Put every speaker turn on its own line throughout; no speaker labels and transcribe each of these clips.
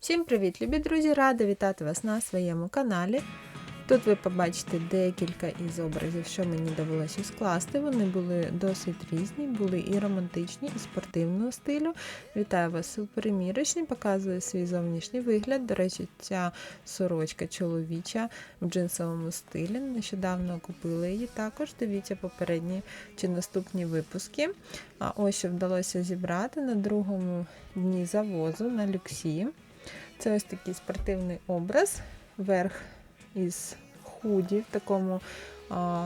Всім привіт, любі друзі! Рада вітати вас на своєму каналі. Тут ви побачите декілька із образів, що мені довелося скласти. Вони були досить різні, були і романтичні, і спортивного стилю. Вітаю вас у примірочні, показую свій зовнішній вигляд. До речі, ця сорочка чоловіча в джинсовому стилі. Нещодавно купила її також. Дивіться попередні чи наступні випуски. А ось що вдалося зібрати на другому дні завозу на люксі. Це ось такий спортивний образ, верх із худі в такому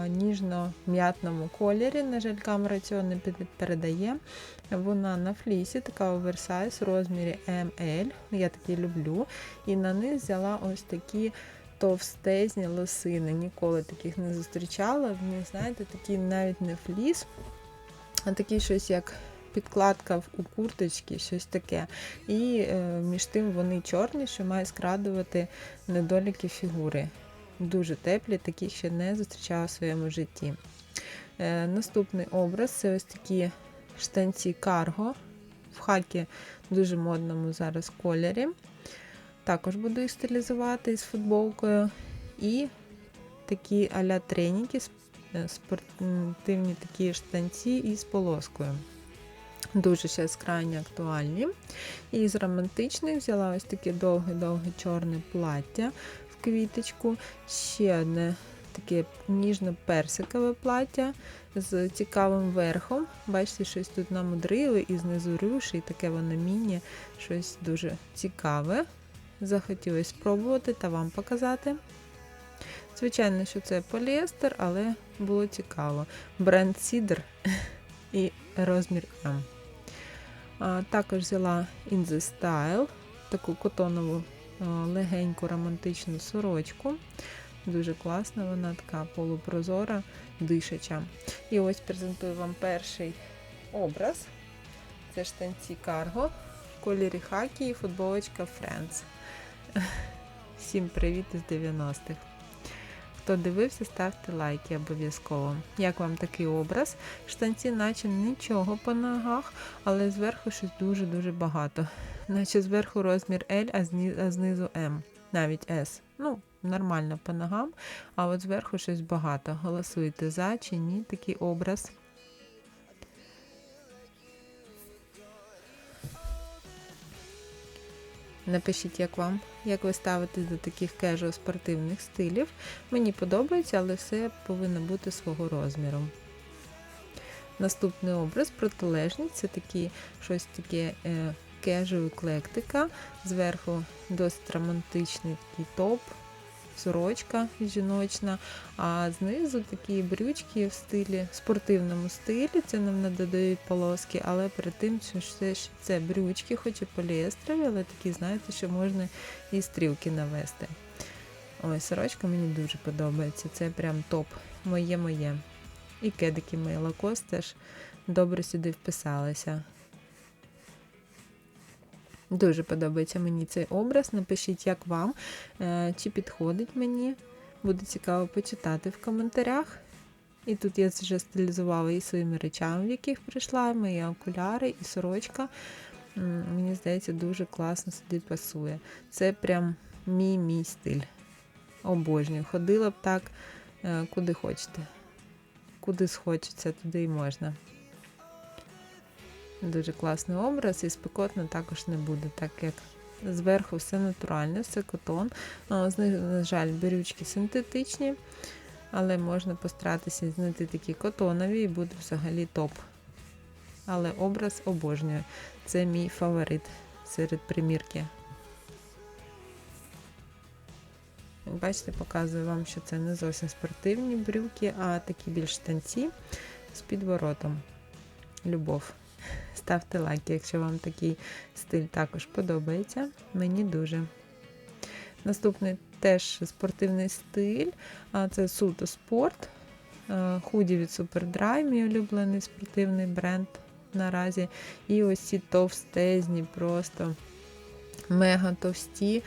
ніжно-м'ятному кольорі. На жаль, камера цього не передає. Вона на флісі, така оверсайз в розмірі ML. Я такі люблю. І на них взяла ось такі товстезні лосини. Ніколи таких не зустрічала. В них, знаєте, такий навіть не фліс, а такий щось як підкладка у курточці, щось таке. І е, між тим вони чорні, що має скрадувати недоліки фігури. Дуже теплі, таких ще не зустрічала в своєму житті. Е, Наступний образ це ось такі штанці карго в хакі дуже модному зараз кольорі. Також буду їх стилізувати з футболкою. І такі а-ля треніки, е, спортивні такі штанці із полоскою. Дуже зараз крайні актуальні. І з романтичних взяла ось таке довге-довге чорне плаття в квіточку. Ще одне таке ніжно-персикове плаття з цікавим верхом. Бачите, щось тут намудрили і знизу рюші, і таке воно міні, щось дуже цікаве. Захотілося спробувати та вам показати. Звичайно, що це поліестер, але було цікаво. Бренд Сідер і розмір М. Також взяла In The Style, таку котонову легеньку романтичну сорочку. Дуже класна, вона така полупрозора, дишача. І ось презентую вам перший образ. Це штанці Карго в кольорі хакі і футболочка Friends. Всім привіт із 90-х. Хто дивився, ставте лайки обов'язково. Як вам такий образ? Штанці, наче нічого по ногах, але зверху щось дуже-дуже багато. Наче зверху розмір L, а знизу М, навіть S. Ну, нормально по ногам, а от зверху щось багато. Голосуйте за чи ні такий образ. Напишіть, як вам, як ви ставитесь до таких кежу спортивних стилів. Мені подобається, але все повинно бути свого розміру. Наступний образ протилежний це такі, щось таке кежу еклектика. Зверху досить романтичний такий топ сорочка жіночна, а знизу такі брючки в стилі, спортивному стилі, це нам додають полоски, але перед тим, що це, це брючки, хоч і поліестрові, але такі, знаєте, що можна і стрілки навести. Ой, сорочка мені дуже подобається. Це прям топ. Моє-моє. І кедики мої лакос теж добре сюди вписалися. Дуже подобається мені цей образ. Напишіть, як вам, е, чи підходить мені. Буде цікаво почитати в коментарях. І тут я вже стилізувала і своїми речами, в яких прийшла, мої окуляри і сорочка. Мені здається, дуже класно сюди пасує. Це прям мій мій стиль. Обожнюю. Ходила б так, е, куди хочете. Куди схочеться, туди і можна. Дуже класний образ і спекотно також не буде, так як зверху все натуральне, все котон. Знизу, на жаль, берючки синтетичні, але можна постаратися знайти такі котонові і буде взагалі топ. Але образ обожнюю. Це мій фаворит серед примірки. Бачите, показую вам, що це не зовсім спортивні брюки, а такі більш танці з підворотом. Любов. Ставте лайки, якщо вам такий стиль також подобається. Мені дуже. Наступний теж спортивний стиль, це суто спорт. Худі від Superdry, мій улюблений спортивний бренд наразі. І ось ці товстезні, просто мега товсті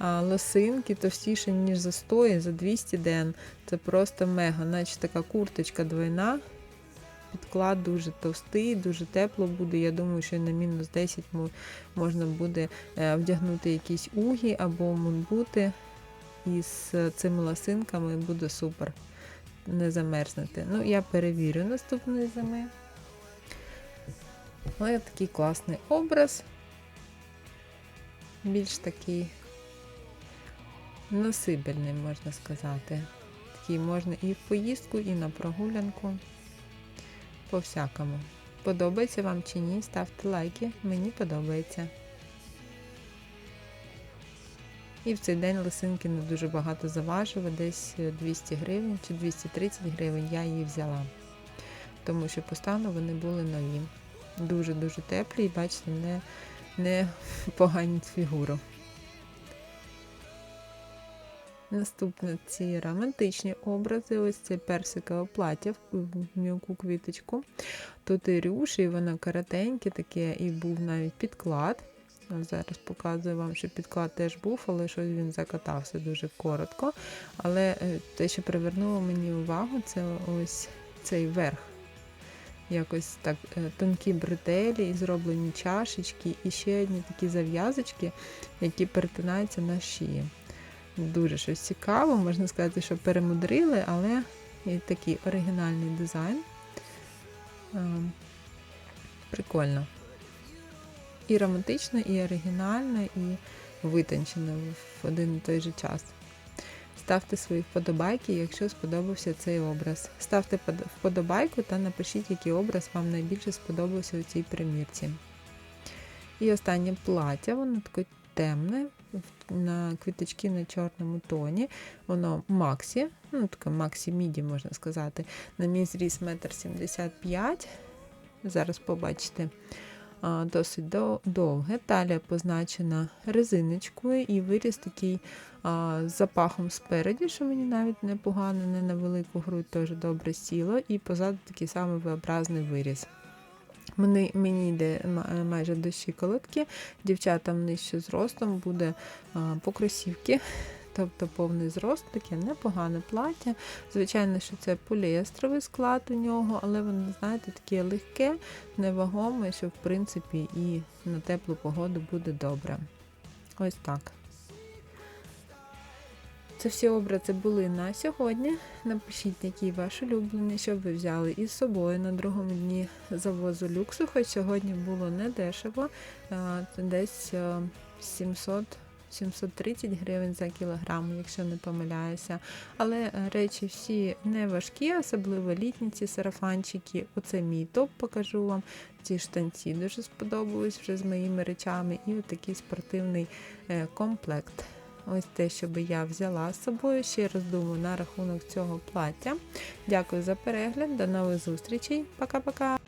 лосинки, товстіші, ніж за 100 за 200 ден. Це просто мега, наче така курточка двойна підклад дуже товстий, дуже тепло буде. Я думаю, що на мінус 10 можна буде е, вдягнути якісь угі або мунбути. І з цими лосинками буде супер. Не замерзнути. Ну, я перевірю наступної зими. Але такий класний образ. Більш такий носибельний, можна сказати. Такий можна і в поїздку, і на прогулянку. По всякому. Подобається вам чи ні? Ставте лайки. Мені подобається. І в цей день лисинки не дуже багато заважили, десь 200 гривень чи 230 гривень я її взяла. Тому що по стану вони були нові. Дуже-дуже теплі і бачите, не, не поганять фігуру. Наступне ці романтичні образи. Ось це персикове плаття в м'яку квіточку. Тут і рюш, і воно коротеньке таке, і був навіть підклад. Зараз показую вам, що підклад теж був, але щось він закатався дуже коротко. Але е, те, що привернуло мені увагу, це ось цей верх. Якось так е, тонкі бретелі і зроблені чашечки, і ще одні такі зав'язочки, які перетинаються на шиї. Дуже щось цікаво, можна сказати, що перемудрили, але і такий оригінальний дизайн. Е, Прикольно. І романтично, і оригінально, і витончено в один і той же час. Ставте свої вподобайки, якщо сподобався цей образ. Ставте вподобайку та напишіть, який образ вам найбільше сподобався у цій примірці. І останнє плаття, воно таке темне, на квіточки на чорному тоні. Воно Максі, ну таке Максі Міді, можна сказати. На мій зріс 1,75 м. Зараз побачите. Досить довге. Талія позначена резиночкою і виріс такий а, з запахом спереді, що мені навіть непогано, не на велику грудь теж добре сіло, і позаду такий самий V-образний виріс. Мені, мені йде е, майже до щиколотки, дівчатам нижче зростом буде а, по кросівки, тобто повний зрост, таке непогане плаття. Звичайно, що це поліестровий склад у нього, але воно, знаєте, таке легке, невагоме, що в принципі і на теплу погоду буде добре. Ось так. Це всі образи були на сьогодні. Напишіть, які ваші улюблені, що ви взяли із собою на другому дні завозу люксу, хоч сьогодні було не дешево, це десь 700 730 гривень за кілограм, якщо не помиляюся. Але е, речі всі не важкі, особливо літні ці сарафанчики. Оце мій топ покажу вам. Ці штанці дуже сподобались вже з моїми речами. І отакий спортивний е, комплект. Ось те, що би я взяла з собою. Ще раз думаю на рахунок цього плаття. Дякую за перегляд, до нових зустрічей. Пока-пока!